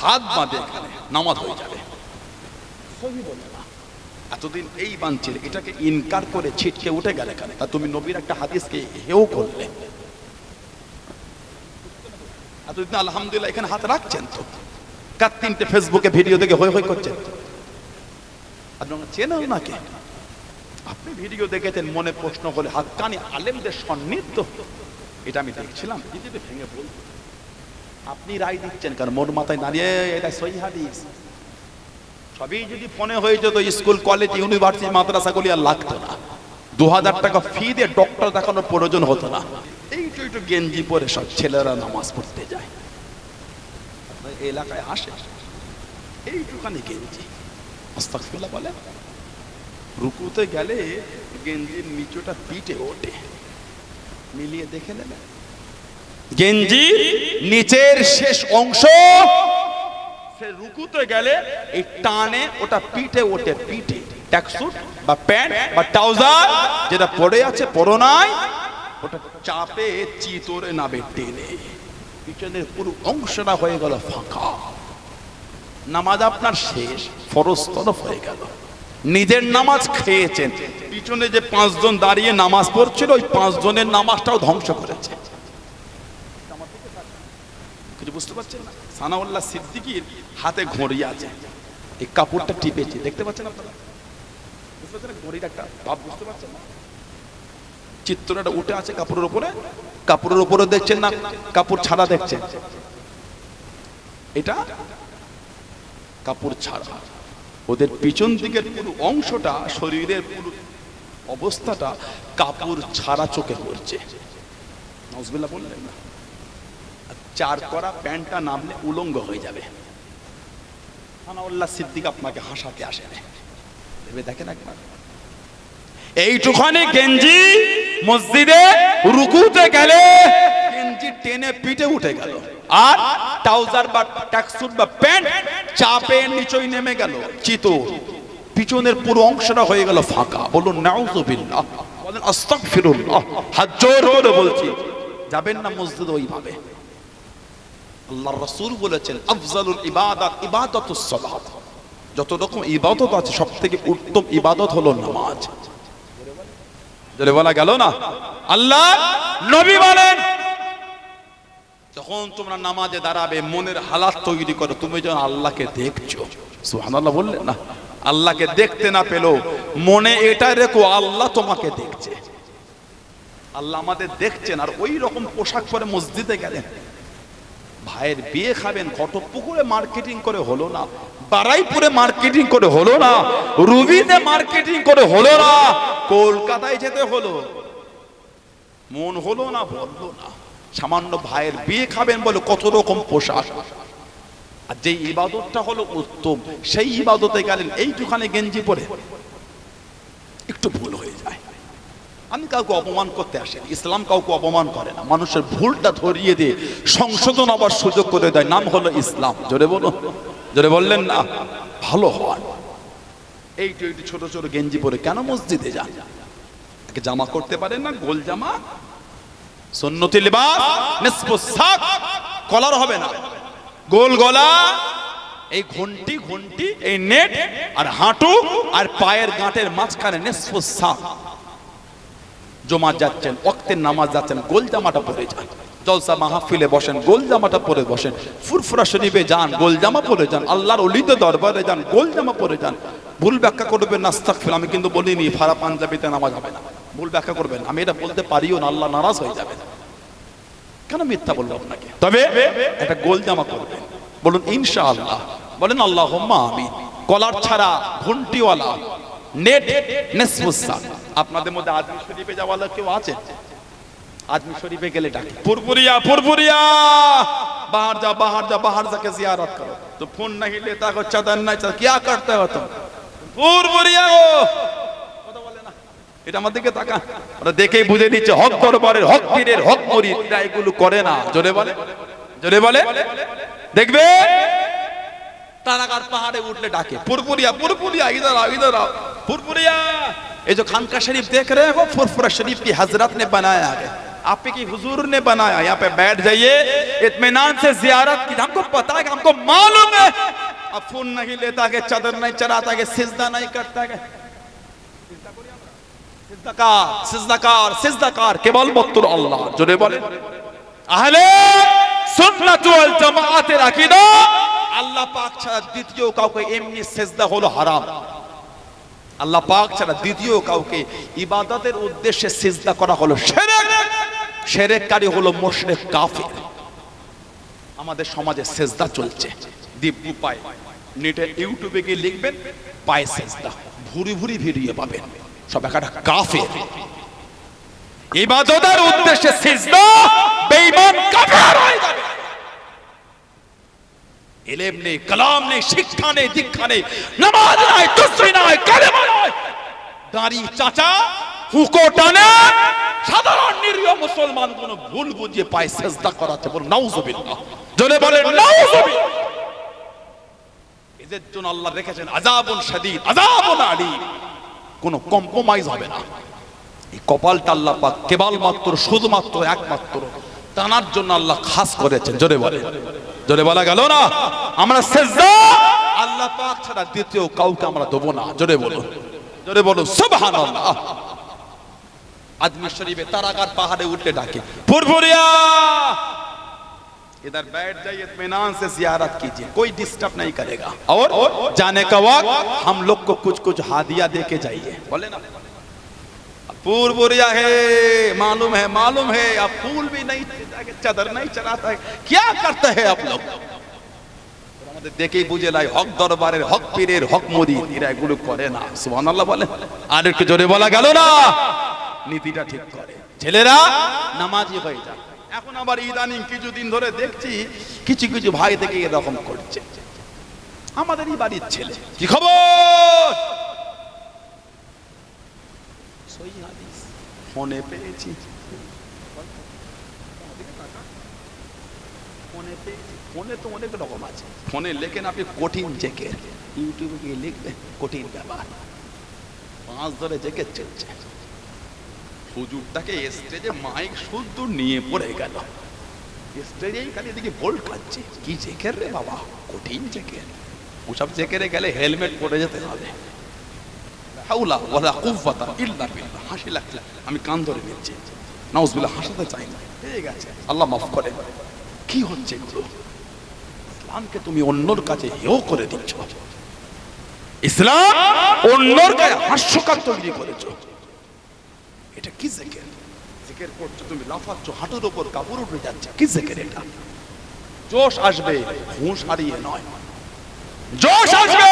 হাত বাঁধে এখানে নামাজ হয়ে যাবে। এতদিন এই বাঞ্ছিল এটাকে ইনকার করে ছিটকে উঠে গেলে এখানে। তা তুমি নবীর একটা হাদিসকে হেও করলে। এতদিন আলহামদুলিল্লাহ এখানে হাত রাখছেন তো। কার তিনটে ফেসবুকে ভিডিও দেখে হই হই করছেন আপনারা চেনেন ওনাকে আপনি ভিডিও দেখেছেন মনে প্রশ্ন হলে হাক্কানি আলেমদের সন্নিধ্য। এটা আমি দেখছিলাম। ভেঙে বল আপনি রায় দিচ্ছেন কারণ মোর মাথায় দাঁড়িয়ে এটা সহি হাদিস সবই যদি ফোনে হয়ে যেত, স্কুল, কলেজ, ইউনিভার্সিটি মাদ্রাসাগুলি আর লাগতো না। দু হাজার টাকা ফি দিয়ে ডক্টর দেখানোর প্রয়োজন হতো না। এইটু একটু গেঞ্জি পরে সব ছেলেরা নামাজ পড়তে যায়। এলাকায় আসে। এইটুখানি গেঞ্জি। আস্তাকফিল্লাহ বলে, রুকুতে গেলে গেঞ্জির নিচুটা পিটে ওঠে। মিলিয়ে দেখে নেবেন গেঞ্জি, নিচের শেষ অংশ। সে রুকুতে গেলে এই টানে ওটা পিঠে ওঠে, পিঠে। ট্যাক্সুট বা প্যান্ট বা ট্রাউজার, যেটা পড়ে আছে, পরো নাই, ওটা চাপে চিতরে নাবে টেনে। পিছনের পুরো অংশটা হয়ে গেল ফাঁকা। নামাজ আপনার শেষ, ফরজ তরফ হয়ে গেল। নিজের নামাজ খেয়েছেন। পিছনে যে পাঁচজন দাঁড়িয়ে নামাজ পড়ছিল, ওই পাঁচজনের নামাজটাও ধ্বংস করেছে কিছু বুঝতে পারছেন না? সানাউল্লাহ সিদ্দিকির হাতে ঘড়ি আছে। এই কাপড়টা টিপেছে। দেখতে পাচ্ছেন আপনারা? চিত্রটা উঠে আছে কাপড়ের উপরে। কাপড়ের উপরে দেখছেন না? কাপড় ছাড়া দেখছেন। এটা কাপড় ছাড়া। ওদের পিছন দিকের পুরো অংশটা, শরীরের পুরো অবস্থাটা কাপড় ছাড়া চোখে পড়ছে। নজবিল্লা বললেন না। চার করা প্যান্টটা নামলে উলঙ্গ হয়ে যাবে। সানাউল্লাহ সিদ্দিক আপনাকে হাসাতে আসে ভেবে দেখেন একবার। এইটুখানি গেঞ্জি মসজিদে রুকুতে গেলে গেঞ্জি টেনে পিঠে উঠে গেল। আর ট্রাউজার বা ট্যাক্সুট বা প্যান্ট চাপে নিচই নেমে গেল। চিত পিছনের পুরো অংশটা হয়ে গেল ফাঁকা। বলুন নাউজুবিল্লাহ বলেন, আস্তাগফিরুল্লাহ। হাত বলছি। যাবেন না মসজিদ ওইভাবে। আল্লাহ রাসূল বলেছেন, আফজালুল ইবাদাত ইবাদাতুস সালাত। যত রকম ইবাদত আছে সব থেকে উত্তম ইবাদত হলো নামাজ। জোরে বলা গেল না? আল্লাহ নবী বলেন, যখন তোমরা নামাজে দাঁড়াবে, মনের হালাত তৈরি করো, তুমি যখন আল্লাহকে দেখছ। সুবহানাল্লাহ বললেন না? আল্লাহকে দেখতে না পেল মনে এটা রেখো, আল্লাহ তোমাকে দেখছে। আল্লাহ আমাদের দেখছেন, আর ওই রকম পোশাক পরে মসজিদে গেলেন। ভাইয়ের বিয়ে খাবেন ঘটকপুকুরে মার্কেটিং করে হলো না, বারাইপুরে মার্কেটিং করে হলো না রুবিতে মার্কেটিং করে হলো না, কলকাতায় যেতে হলো। মন হলো না বলল না। সামান্য ভাইয়ের বিয়ে খাবেন বলে কত রকম পোশাক। আর যে ইবাদতটা হলো উত্তম, সেই ইবাদতে গেলেন, এইটুখানি গেঞ্জি পরে একটু ভুল হয়ে যায়। আমি কাউকে অপমান করতে আসি ইসলাম কাউকে অপমান করে না। মানুষের ভুলটা ধরিয়ে দিয়ে সংশোধন আবার সুযোগ করে দেয়। নাম হলো ইসলাম। জোরে বলো জোরে বললেন না। ভালো হওয়ার এইটু এইটু ছোট ছোট গেঞ্জি পরে কেন মসজিদে যান? জামা করতে পারেন না? গোল জামা? সন্নতি কলার হবে না। গোল গলা? এই ঘন্টি ঘন্টি, এই নেট, আর হাঁটু, আর পায়ের গাঁটের মাঝখানে নিসফু সাক। জমা যাচ্ছেন ওক্তের নামাজ যাচ্ছেন গোল জামাটা পরে যান। জলসা মাহফিলে বসেন গোল জামাটা পরে বসেন। ফুরফুরা শরীফে যান গোল জামা পরে যান। আল্লাহর অলিতে দরবারে যান গোল জামা পরে যান। ভুল ব্যাখ্যা করবেন নাস্তাকফির আমি কিন্তু বলিনি ফারা পাঞ্জাবিতে নামাজ হবে না। ভুল ব্যাখ্যা করবেন আমি এটা বলতে পারিও না আল্লাহ নারাজ হয়ে যাবে। কেন মিথ্যা বলব আপনাকে? তবে একটা গোল জামা করবেন বলুন ইনশাআল্লাহ। বলেন আল্লাহ আমি কলার ছাড়া ঘন্টিওয়ালা নেট নেসফুসা আপনাদের মধ্যে আজমি শরীফে যাওয়ালা কেউ আছে আজমি শরীফে গেলে ডাকে পুরপুরিয়া পুরপুরিয়া बाहर जा बाहर जा बाहर जाके जियारत करो तो फोन नहीं लेता को चादर नहीं चादर क्या करते हो तुम পুরপুরিয়া গো কথা বলে না এটা আমার দিকে তাকান ওরা দেখেই বুঝে নিচ্ছে হক দরবারের হক পীরের হক মরিদ এরা এগুলো করে না জোরে বলে জোরে বলে দেখবে तारागार पहाड़े उठले डाके पुरपुरिया पुरपुरिया इधर आओ इधर आओ पुरपुरिया ये जो खानका शरीफ देख रहे हो फुरफुरा शरीफ की हजरत ने बनाया है आप की हुजूर ने बनाया यहाँ पे बैठ जाइए इत्मीनान से जियारत की हमको पता है कि हमको मालूम है अब फोन नहीं लेता कि चादर नहीं चढ़ाता कि सिजदा नहीं करता कि সিজদাকার সিজদাকার সিজদাকার কেবলমাত্র আল্লাহ জোরে বলেন আহলে সুন্নাত ওয়াল জামাআতের আকীদা আল্লাহ পাক ছাড়া দ্বিতীয় কাউকে এমনি সিজদা হলো হারাম আল্লাহ পাক ছাড়া দ্বিতীয় কাউকে ইবাদতের উদ্দেশ্যে সিজদা করা হলো শিরক শিরককারী হলো মুশরিক, কাফির। আমাদের সমাজে সেজদা চলছে। দিব্যু পায়। নেটে ইউটিউবে গিয়ে লিখবেন, পায়ে সেজদা। ভুরি ভুরি ভিডিও পাবেন। সব একটা কাফের। ইবাদতের উদ্দেশ্যে সিজদা বেঈমান কাফের হয়ে যাবে। ইলম নেই, কালাম নেই, শিক্ষা নেই, দীক্ষা নেই, নামাজ নাই তসবিহ নাই, কালেমা দাঁড়ি চাচা হুকো টানে। সাধারণ নিরীহ মুসলমান কোন ভুল বুঝিয়ে পায় সেজদা করাতে বলুন, নাউজুবিল্লাহ। জোরে বলেন, নাউজুবিল্লাহ। এদের জন্য আল্লাহ রেখেছেন আযাবুন শাদীদ, আযাবুন আলীম। কোনো কম্প্রোমাইজ হবে না। এই কপালটা আল্লাহ পাক কেবলমাত্র শুধুমাত্র একমাত্র। টানার জন্য আল্লাহ খাস করেছেন। জোরে বলে জোরে বলা গেল না? আমরা সেজদা আল্লাহ পাক ছাড়া দ্বিতীয় কাউকে আমরা দেবো না। জোরে বলুন। জোরে বলুন সুবহানাল্লাহ আজমির শরীফে তারাকার পাহাড়ে উঠে ডাকে ফুরফুরিয়া इधर बैठ जाइए इत्मीनान से जियारत कीजिए कोई डिस्टर्ब नहीं करेगा और जाने का वक्त हम लोग को कुछ कुछ हादिया दे के जाइए बोले ना पूर्वरिया है मालूम है मालूम है अब फूल भी नहीं देता है, चादर नहीं चलाता है क्या करते हैं आप लोग আমাদের দেখেই বুঝে লাই হক দরবারের হক পীরের হক মোদি এরা এগুলো করে না। সুবহানাল্লাহ বলে আর একটু জোরে বলা গেল না? নীতিটা ঠিক করে। ছেলেরা, নামাজি হয়ে যায় এখন আবার ইদানিং কিছুদিন ধরে দেখছি, কিছু কিছু ভাই থেকে এরকম করছে। আমাদেরই বাড়ির ছেলে, কি খবর? ফোনে পেয়েছি। ফোনে পেয়েছি ফোনে তো অনেক রকম আছে। ফোনে লেখেন আপনি কঠিন জেকের ইউটিউবে গিয়ে লিখবেন কঠিন ব্যাপার। পাঁচ ধরে জেকের চলছে। হুজুরটাকে স্টেজে মাইক শুদ্ধ নিয়ে পড়ে গেল। স্টেজেই খালি এদিকে বোল্ট খাচ্ছে কি জেকের রে বাবা? কঠিন জেকের ওসব জেকেরে গেলে হেলমেট পরে যেতে হবে। হাউলা ওয়ালা কুওয়াতা ইল্লা বিল্লাহ। হাসি লাগছে। আমি কান ধরে নিচ্ছি। নাউজুবিল্লাহ হাসাতে চাই না। হয়ে গেছে আল্লাহ মাফ করে। কি হচ্ছে? ইসলামকে তুমি অন্যর কাছে হেও করে দিচ্ছ। ইসলাম অন্যর গায়ে হাস্যকার তৈরি করেছ। এটা কি জেকের? জেকের করছ তুমি লাফাচ্ছ, হাঁটুর উপর কাপড় উঠে যাচ্ছে, কি জেকের এটা? জোশ আসবে, হুঁশ হারিয়ে নয়। জোশ আসবে,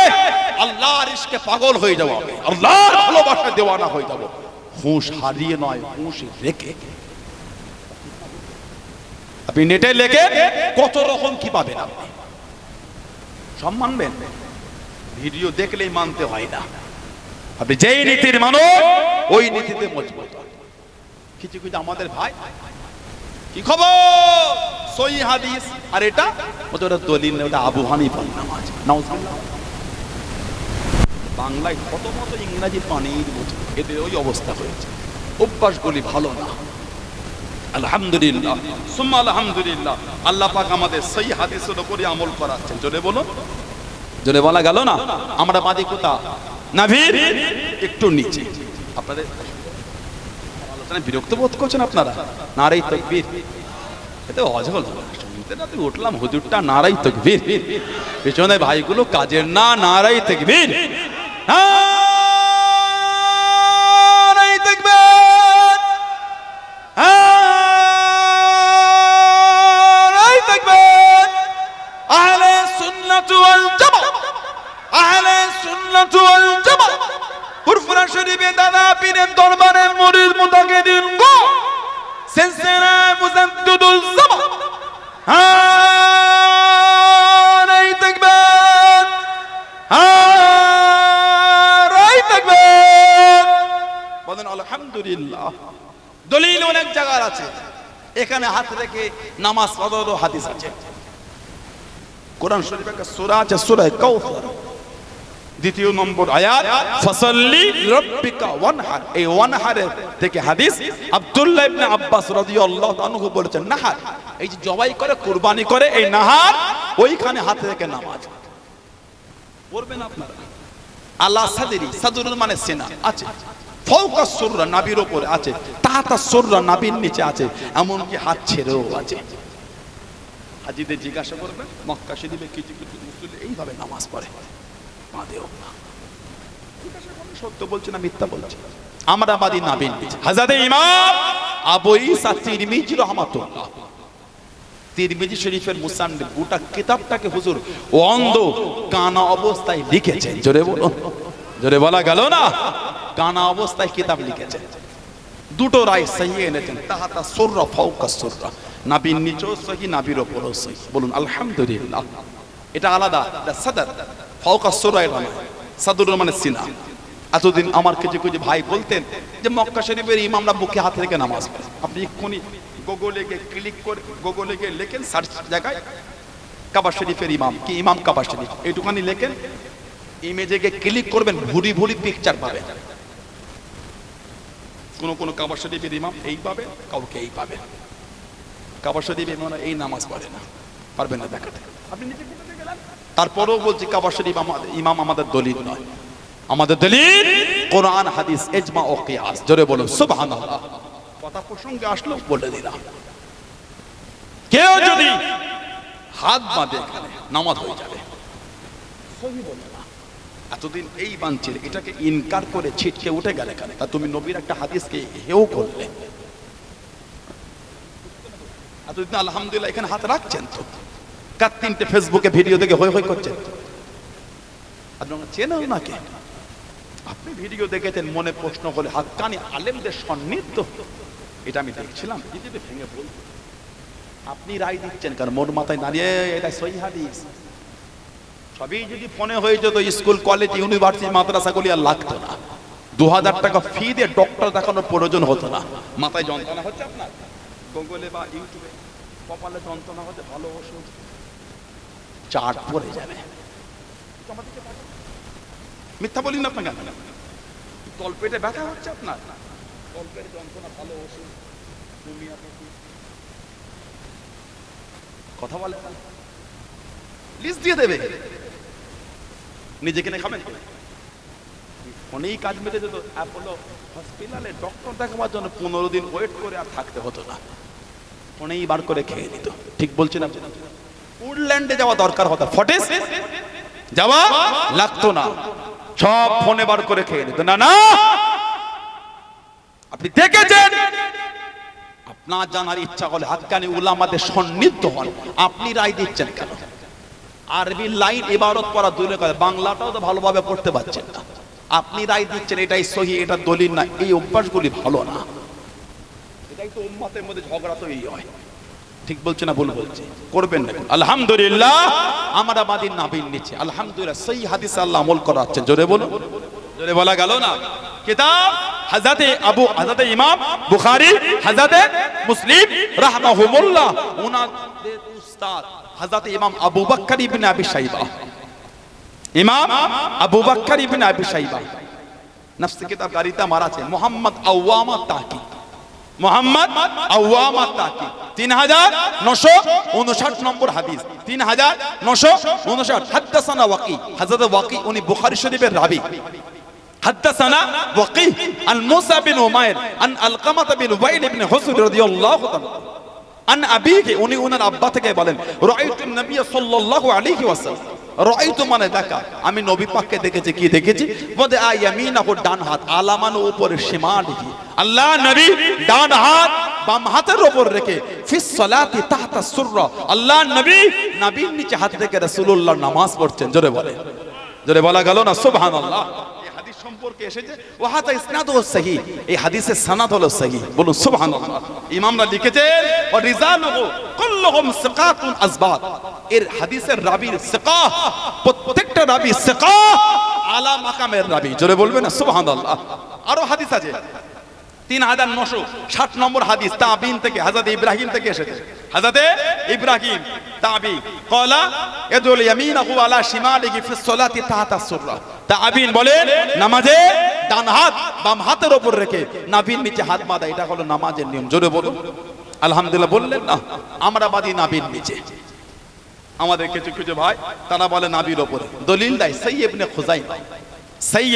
আল্লাহর ইশকে পাগল হয়ে যাব আল্লাহর ভালোবাসা দেওয়ানা হয়ে যাব। হুঁশ হারিয়ে নয়, হুঁশ রেখে আপনি নেটে লেখে কত রকম কি পাবেন আপনি? সব মানবেন? ভিডিও দেখলেই মানতে হয় না। আপনি যেই নীতির মানুষ ওই নীতিতে মজবুত। কিছু কিছু আমাদের ভাই কি খবর? সই হাদিস। আর এটা ওটা ওটা দলিল না, ওটা আবু হানিফার নামাজ। নাউজুবিল্লাহ। বাংলায় কত মতো ইংরাজি পানির এদের ওই অবস্থা হয়েছে। অভ্যাসগুলি ভালো না। আলহামদুলিল্লাহ। সুম্মা আলহামদুলিল্লাহ। আল্লাহ পাক আমাদের সেই হাদিসের উপরে আমল করাচ্ছেন। জোরে বলুন। জোরে বলা গেল না? আমরা বাদি কোথা নাভির একটু নিচে। আপনাদের বিরক্ত বোধ করছেন আপনারা? নারাই তকবীর। এতে অজল তুই উঠলাম, হুজুরটা নারাই তকবীর। পেছনে ভাইগুলো কাজের না, নারাই তকবীর। নারাই দলিল আছে, এখানে হাত রেখে নামাজ পড়ারও হাদিস আছে। কোরআন শরীফে একটা সূরা আছে সূরা কাউসার দ্বিতীয় নম্বর আয়াত, ফসল্লি রব্বিকা ওয়ানহার। এই ওয়ানহারের থেকে হাদিস আব্দুল্লাহ ইবনে আব্বাস রাদিয়াল্লাহু আনহু বলেছেন, নাহার। এই যে জবাই করে, কুরবানি করে, এই নাহার, ওইখানে হাত থেকে নামাজ। পড়বেন আপনারা? আল্লাহ সাদেরি, সাদুরুল মানে সেনা, আছে। ফৌকা সুররা নাবির উপরে আছে তাহাতা সুররা নাবির নিচে আছে, এমনকি হাত ছেড়েও আছে। হাজিদের জিজ্ঞাসা করবেন মক্কা শরীফে কিছু কিছু মুসলিম এইভাবে নামাজ পড়ে। বাঁধেও না। সত্য বলছে না মিথ্যা বলছে। আমরা বাদী নাবিন হাজাদে ইমাম আবু ইসা তিরমিজি রহমাতুল্লাহ। তিরমিজি শরীফের মুসান্নিফ গোটা কিতাবটাকে হুজুর অন্ধ, কানা অবস্থায় লিখেছেন। জোরে বলো জোরে বলা গেল না? কানা অবস্থায় কিতাব লিখেছেন। দুটো রায় সহি এনেছেন। তাহাতা সুররা ফাউকা সুররা। নাবির নিচেও সহি, নাবির ওপরও সহি। বলুন, আলহামদুলিল্লাহ। এটা আলাদা সাদার ফাউকা সুররা এটা নয় সাদুর মানে সিনা। এতদিন আমার কিছু কিছু ভাই বলতেন যে, মক্কা শরীফের ইমামরা বুকে হাত রেখে নামাজ পড়ে। আপনি এক্ষুনি গুগলে গিয়ে ক্লিক করে গুগলে গিয়ে লেখেন সার্চ জায়গায়, কাবা শরীফের ইমাম। কি ইমাম কাবা শরীফ? এইটুখানি লেখেন। ইমেজে গিয়ে ক্লিক করবেন, ভুরি ভুরি পিকচার পাবেন। কোন কোন কাবা শরীফের ইমাম এই পাবে কাউকে এই পাবে কাবা শরীফ ইমাম এই নামাজ পড়ে না পারবেন না দেখাতে? তারপরেও বলছি কাবা শরীফ আমাদের ইমাম আমাদের দলিল নয়। আমাদের দলিল কোরআন হাদিস এজমা ও কিয়াস। জোরে বলুন সুবহানাল্লাহ। কথা প্রসঙ্গে আসলো বলে দিলাম। কেউ যদি হাত বাঁধে নামাজ হয়ে যাবে। সহি বলে। এতদিন এই বাঞ্ছিল এটাকে ইনকার করে ছিটকে উঠে গেলে এখানে তা তুমি নবীর একটা হাদিসকে হেও করলে। এতদিন আলহামদুলিল্লাহ এখানে হাত রাখছেন তো। কার তিনটে ফেসবুকে ভিডিও দেখে হই হই করছেন? আপনারা চেনেন নাকি? আপনি ভিডিও দেখেছেন মনে প্রশ্ন হলে হাক্কানি আলেমদের সন্নিধ্য। এটা আমি দেখছিলাম। ভেঙে বল আপনি রায় দিচ্ছেন কারণ মোর মাথায় দাঁড়িয়ে এটা সহি হাদিস। সবই যদি ফোনে হয়ে যেত, স্কুল, কলেজ, ইউনিভার্সিটি মাদ্রাসাগুলি আর লাগতো না। দু হাজার টাকা ফি দিয়ে ডক্টর দেখানোর প্রয়োজন হতো না। মাথায় যন্ত্রণা হচ্ছে আপনার? গুগলে বা ইউটিউবে কপালে যন্ত্রণা হচ্ছে, ভালো ওষুধ। চাট পড়ে যাবে। মিথ্যা বলি না আপনাকে তলপেটে ব্যথা হচ্ছে আপনার? তলপেটে যন্ত্রণা, ভালো ওষুধ হোমিওপ্যাথি কথা বলে লিস্ট দিয়ে দেবে। নিজে কিনে খাবেন? ফোনেই কাজ মেটে যেত। অ্যাপোলো হসপিটালে ডক্টর দেখাবার জন্য পনেরো দিন ওয়েট করে আর থাকতে হতো না। ফোনেই বার করে খেয়ে নিত। ঠিক বলছি না উডল্যান্ডে যাওয়া দরকার হতো। ফটেস যাওয়া লাগতো না। সব ফোনে বার করে খেয়ে নিত। না না! আপনি দেখেছেন? আপনার জানার ইচ্ছা হলে হাক্কানি উলামাদের সন্নিধ্য হন। আপনি রায় দিচ্ছেন কেন? আরবি লাইন ইবারত পড়া দূরে কথা বাংলাটাও তো ভালোভাবে পড়তে পারছেন না। আপনি রায় দিচ্ছেন, এটাই সহি, এটা দলিল না। এই অভ্যাসগুলি ভালো না। এটাই তো উম্মতের মধ্যে ঝগড়া তো এই হয়। ঠিক বলছে না ভুল বলছে? করবেন না। আলহামদুলিল্লাহ, আমরা বাদিন নাবিন নিচে আলহামদুলিল্লাহ, সেই হাদিস আল্লাহ আমল করাচ্ছে জোরে বলুন। জোরে বলা গেল না? কিতাব হাজাতে আবু হাজাতে ইমাম, বুখারী হাজাতে মুসলিম, রাহমাহুমুল্লাহ। উনাদের উস্তাদ হাজাতে ইমাম আবু বকর ইবনে আবি শাইবা ইমাম আবু বকর ইবনে আবি শাইবা নফস কিতাব গারিতা মারা আছে মোহাম্মদ আওয়ামা তাকি মোহাম্মদ আওয়ামা তাকি তিন হাজার নশো উনষাট নম্বর হাদিস তিন হাজার নশো উনষাট হাদ্দাসানা ওয়াকি হাজরত ওয়াকি উনি বুখারী শরীফের রাবি حدثنا وقيه عن موسى بن عمير عن القمة بن وائل بن حسن رضي الله عنه আন আবিকে উনি আব্বা থেকে বলেন রাআইতু নবী সাল্লাল্লাহু আলাইহি ওয়াসাল্লাম। রাআইতু মানে দেখা। আমি নবী পাককে দেখেছি, কি দেখেছি? বদে আয়ামিনাহু ডান হাত। আলামান উপরে সীমা লিখি। আল্লাহ নবী, ডান হাত, বাম হাতের উপর রেখে। ফিস সালাতি তাহতা সুররা। আল্লাহ নবী, নবীর নিচে হাত রেখে রাসূলুল্লাহ নামাজ পড়ছেন। জোরে বলে জোরে বলা গেল না? সুবহানাল্লাহ। সম্পর্কে এসেছে ওয়াহাতা ইসনাদু সহি এই হাদিসের সানাদ হলো সহি বলুন, সুবহানাল্লাহ। ইমামরা লিখেছেন ও রিজালুহু কুল্লুহুম সিকাতুন আজবাত এর হাদিসের রাবির সিকাহ প্রত্যেকটা রাবি সিকাহ আলা মাকামের রাবি। জোরে বলবেন সুবহানাল্লাহ। আরও হাদিস আছে। তিন হাজার নশো ষাট নম্বর হাদিস তাবিন থেকে হাজাতে ইব্রাহিম থেকে এসেছে। হাজাতে ইব্রাহিম, তাবি, কলা ইয়ামিনাহু আলা তাহাতা সুররা। তাবিন নামাজে ডান হাত, বাম হাতের রেখে নিচে হাত বাঁধা, এটা হলো নামাজের নিয়ম। জোরে বলুন। আলহামদুলিল্লাহ বললেন না, আমরা বাদি নিচে। আমাদের কিছু কিছু ভাই, তারা বলে নাবির ওপরে। দলিল দেয় সেই ইবনে খুজাইমা। সেই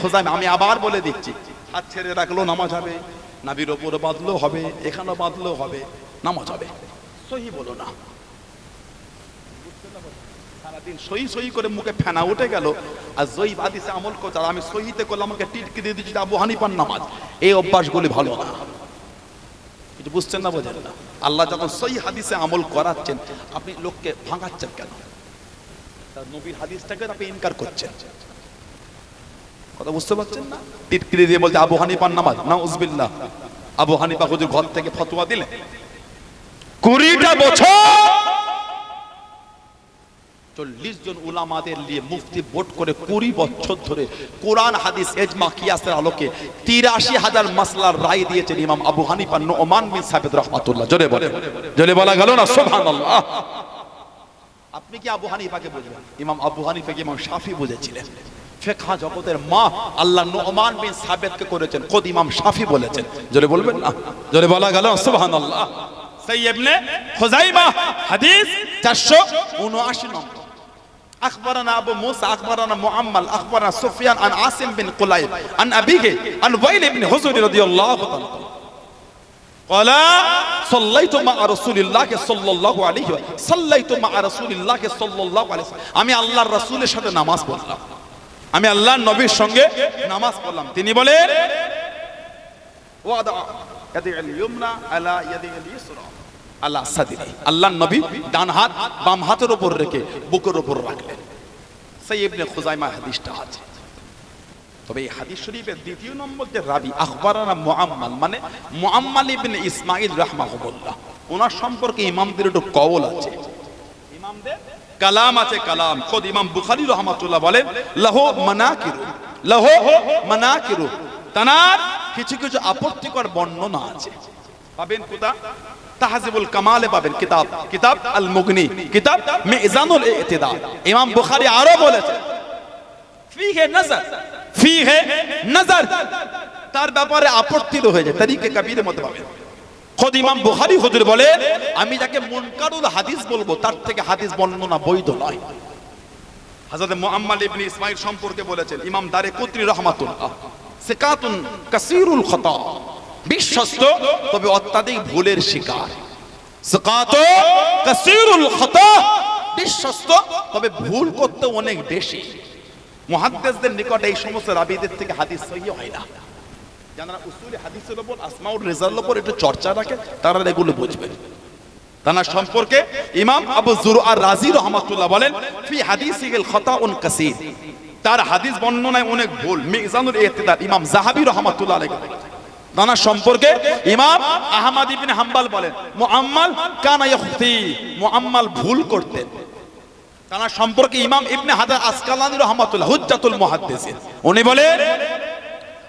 খুজাইমা, আমি আবার বলে দিচ্ছি। হাত ছেড়ে রাখল, নামাজ হবে। নাবির ওপরে বাঁধলেও হবে এখানেও বাঁধলেও হবে, নামাজ হবে। সহি বলো না। সারাদিন সহি সহি করে মুখে ফেনা উঠে গেল। আর জয়ী আমল আমি সহিতে করলে আমাকে টিটকি দিয়ে দিচ্ছি, আবু নামাজ। এই অভ্যাসগুলি ভালো না। এটা বুঝছেন না, বোঝেন না? আল্লাহ যখন সই হাদিসে আমল করাচ্ছেন, আপনি লোককে ভাঙাচ্ছেন কেন? নবীর হাদিসটাকে আপনি ইনকার করছেন। কথা বুঝতে পারছেন না? টিটকিরি দিয়ে বলছে, আবু হানিপার নামাজ। না উজবিল্লাহ আবু হানিফা হুজুর ঘর থেকে ফতোয়া দিলেন কুড়িটা বছর চল্লিশ জন উলামাদের নিয়ে মুফতি ভোট করে কুড়ি বছর ধরে কোরআন, হাদিস, এজমা, কিয়াসের আলোকে তিরাশি হাজার মাসলার রায় দিয়েছেন ইমাম আবু হানিফা নোমান বিন রহমাতুল্লাহ। বলে বলা গেল না? আপনি কি আবু হানিফাকে ইমাম আবু হানিফাকে ইমাম শাফি বুঝেছিলেন। ফেকহা জগতের মা আল্লাহ নোমান বিন সাবেদকে করেছেন খোদ ইমাম শাফি বলেছেন জোরে বলবেন না জোরে বলা গেল সুবহানাল্লাহ সেই ইবনে খুজাইমা হাদিস 479 নম্বর أخبرنا أبو موسى أخبرنا معمل أخبرنا سفيان عن عاصم بن قليب عن أبيه عن ويل بن حزن رضي الله تعالى قال صليت مع رسول الله صلى الله عليه وسلم صليت مع رسول الله صلى الله عليه وسلم আমি আল্লাহর রাসূলের সাথে নামাজ পড়লাম আমি আল্লাহর নবীর সঙ্গে নামাজ পড়লাম। তিনি বলেন ওয়াদা ইয়াদি আল ইউমনা আলা ইয়াদি আল ইসরা। আল্লাহ নবী ডান হাত বাম হাতের উপর রেখে বুকের উপর রাখলেন। সেই ইবনে খুজাইমা হাদিসটা আছে। তবে এই হাদিস শরীফের দ্বিতীয় নম্বর যে রাবি আখবারানা মুআম্মাল মানে মুআম্মাল ইবনে ইসমাইল রাহমাহুল্লাহ। ওনার সম্পর্কে ইমামদের একটু কবল আছে। ইমামদের কালাম আছে কালাম। খোদ ইমাম বুখারী রহমাতুল্লাহ বলেন, লাহু মানাকিরু লাহু মানাকিরু। তানার কিছু কিছু আপত্তিকর বর্ণনা আছে। পাবেন কোথা? তাহজিবুল কামালে পাবেন কিতাব। কিতাব আল মুগনি কিতাব মিজানুল ইতিদা। ইমাম বুখারী আরও বলেছেন, ফিহে নজর ফিহে নজর। তার ব্যাপারে আপত্তি হয়ে যায়। তরিকে কবিরের মধ্যে পাবেন। খোদ ইমাম বুখারী হুজুর বলে, আমি যাকে মুনকারুল হাদিস বলব, তার থেকে হাদিস বর্ণনা বৈধ নয়। হযরত মুআম্মাল ইবনে ইসমাইল সম্পর্কে বলেছেন, ইমাম দারে কুতরি রহমাতুল্লাহ, সিকাতুন কাসীরুল খাতা, বিশ্বস্ত, তবে অত্যাধিক ভুলের শিকার। সিকাত কাসীরুল খাতা, বিশ্বস্ত, তবে ভুল করতে অনেক বেশি। মুহাদ্দিসদের নিকট এই সমস্ত রাবীদের থেকে হাদিস সহিহ হয় না। যারা উসুল হাদিসের আসমাউর একটু চর্চা রাখে, তারা এগুলো বুঝবেন তার সম্পর্কে ইমাম আবু জুর আর রাজি রহমাতুল্লাহ বলেন, ফি হাদিসিল খাতাউন কাসীর। তার হাদিস বর্ণনায় অনেক ভুল, মিজানুল ইমাম জাহাবি রহমাতুল্লাহ আলাইহি তার সম্পর্কে ইমাম আহমদ ইবনে হাম্বল বলেন, মুআম্মাল কানা ইখতি মুআম্মাল ভুল করতেন। তার সম্পর্কে ইমাম ইবনে হাজার আসকালানি রহমাতুল্লাহ, হুজ্জাতুল উনি বলেন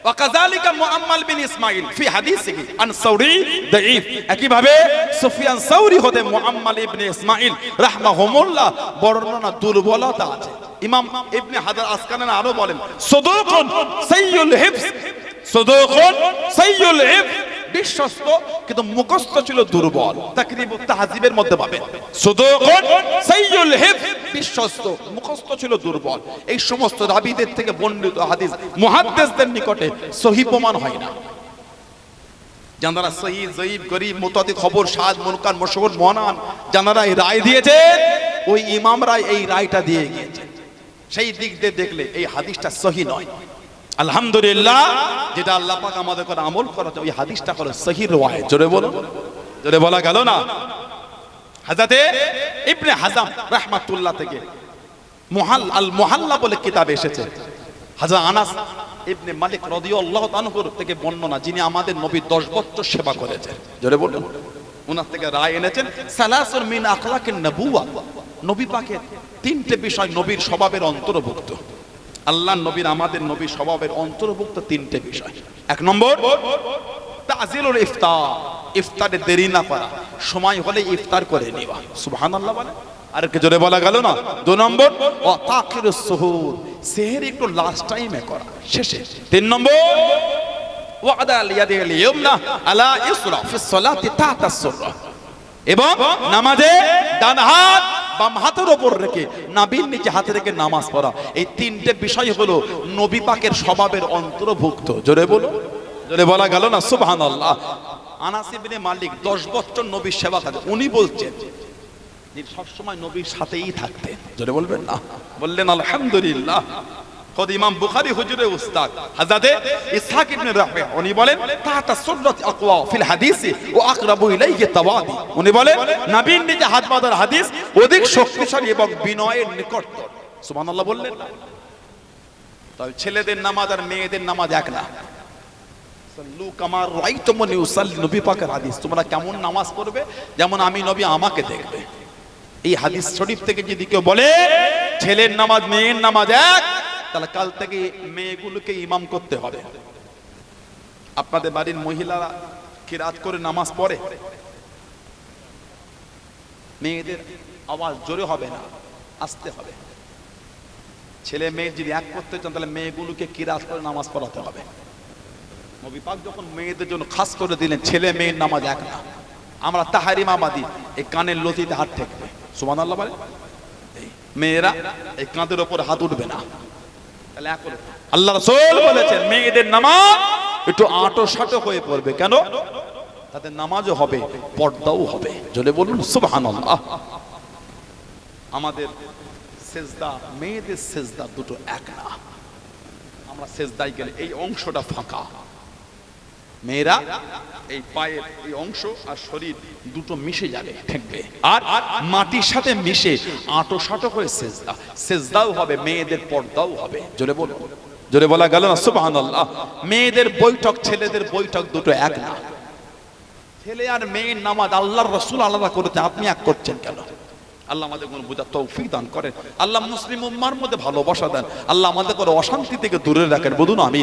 وكذلك মুআম্মাল বিন ইসমাইল ফি হাদিসিহি আন সাউরি দাঈফ একইভাবে সুফিয়ান সাউরি হতে মুআম্মাল ইবনে ইসমাইল রাহমাহুমুল্লাহ বর্ণনা দুর্বলতা আছে ইমাম ইবনে হাজার আসকালানি আরো বলেন সুদুকুন সাইয়ুল হিফজ সুদুকুন সাইয়ুল হিফজ বিশ্বস্ত কিন্তু মুখস্থ ছিল দুর্বল। তাকরিব তাহজিবের মধ্যে পাবেন সুদুকুন সাইয়ুল হিফজ বিশ্বস্ত মুখস্থ ছিল দুর্বল। এই সমস্ত রাবিদের থেকে বর্ণিত হাদিস মুহাদ্দিসদের নিকটে সহি প্রমাণ হয় না। যারা সহি জয়ীব গরিব মুতাদি খবর সাদ মুনকার মশহুর মহানান যারা এই রায় দিয়েছে ওই ইমামরা এই রায়টা দিয়ে গিয়েছে। সেই দিক দিয়ে দেখলে এই হাদিসটা সহি নয়। আলহামদুলিল্লাহ। যেটা আল্লাহ পাক আমাদের করে আমল করাতে ওই হাদিসটা হলো সহি রওয়ায় জোরে বলো। জোরে বলা গেল না? হাজাতে ইবনে হাজাম রাহমাতুল্লাহ থেকে মুহাল আল মুহাল্লা বলে কিতাব এসেছে। হাজা আনাস ইবনে মালিক রাদিয়াল্লাহু তাআলার থেকে বর্ণনা যিনি আমাদের নবী 10 বছর সেবা করেছেন। জোরে বলুন ওনার থেকে রায় এনেছেন সালাসুর মিন আখলাকিন নবুয়া নবী পাকের তিনটে বিষয় নবীর স্বভাবের অন্তর্ভুক্ত। আল্লাহ নবীর, আমাদের নবীর স্বভাবের অন্তর্ভুক্ত তিনটে বিষয়। এক নম্বর, তাজিলুল ইফতার। ইফতারে দেরি না করা। সময় হলে ইফতার করে নেওয়া। সুবহানাল্লাহ বলে। আর কে জোরে বলা গেল না? দু নম্বর ও তাকির সুহুর সেহের একটু লাস্ট টাইমে করা। শেষে। তিন নম্বর ওয়াদা লিয়াদি লিয়ামনা আলা ইসরা এবং নামাজে ডান হাত বাম হাতের ওপর রেখে নাবির নিচে হাতে রেখে নামাজ পড়া। এই তিনটে বিষয় হলো নবী পাকের স্বভাবের অন্তর্ভুক্ত। জোরে বলো জোরে বলা গেল না সুবহানাল্লাহ। আনাস ইবনে মালিক 10 বছর নবীর সেবা কাজ উনি বলছেন সবসময় নবীর সাথেই থাকতেন। জোরে বলবেন না? বললেন আলহামদুলিল্লাহ। খোদ ইমাম বুখারী উস্তাদ, হযরতে ইসহাক ইবনে উনি বলেন তাতা সুন্নাত আকওয়া ফিল ওয়া আকরাবু ইলাইহি তাওয়াদি। উনি বলেন, নবীর হাত হাদিস অধিক শক্তিশালী এবং বিনয়ের সুবহানাল্লাহ বললেন। ছেলেদের নামাজ আর মেয়েদের নামাজ এক না। নবী পাকের হাদিস। তোমরা কেমন নামাজ পড়বে? যেমন আমি নবী আমাকে দেখবে। এই হাদিস শরীফ থেকে যদি কেউ বলে, ছেলের নামাজ, মেয়ের নামাজ এক তাহলে কাল থেকে মেয়েগুলোকে ইমাম করতে হবে। আপনাদের বাড়ির মহিলারা কিরাত করে নামাজ পড়ে? মেয়েদের আওয়াজ জোরে হবে না, আসতে হবে। ছেলে মেয়ে যদি এক করতে চান, তাহলে মেয়েগুলোকে কিরাত করে নামাজ পড়াতে হবে? নবী পাক যখন মেয়েদের জন্য খাস করে দিলেন, ছেলে মেয়ের নামাজ এক না। আমরা তাহারি মামাদি, এই কানের লতিতে হাত ঠেকবে। সুমান আল্লাহ বলে মেয়েরা এই কাঁধের ওপর হাত উঠবে না। আল্লাহ রাসূল বলেছেন, মেয়েদের নামাজ একটু আটো সাটো হয়ে পড়বে। কেন? তাদের নামাজও হবে, পর্দাও হবে। জলে বলুন, সুবহানাল্লাহ। আমাদের সেজদা, মেয়েদের সেজদা দুটো এক না। আমরা সেজদায় গেলে এই অংশটা ফাঁকা। মেয়েরা এই পায়ের এই অংশ আর শরীর দুটো মিশে যাবে, ঠেকবে। আর মাটির সাথে মিশে আটো সাটো হয়ে সেজদা। সেজদাও হবে, মেয়েদের পর্দাও হবে। জোরে বলো। জোরে বলা গেল না? সুবহানাল্লাহ। মেয়েদের বৈঠক, ছেলেদের বৈঠক দুটো এক না। ছেলে আর মেয়ের নামাজ আল্লাহর রসুল আলাদা করেছে, আপনি এক করছেন কেন? আল্লাহ আমাদের কোন বোঝার তৌফিক দান করেন। আল্লাহ মুসলিম উম্মার মধ্যে ভালোবাসা দেন। আল্লাহ আমাদের করে অশান্তি থেকে দূরে রাখেন। বলুন আমি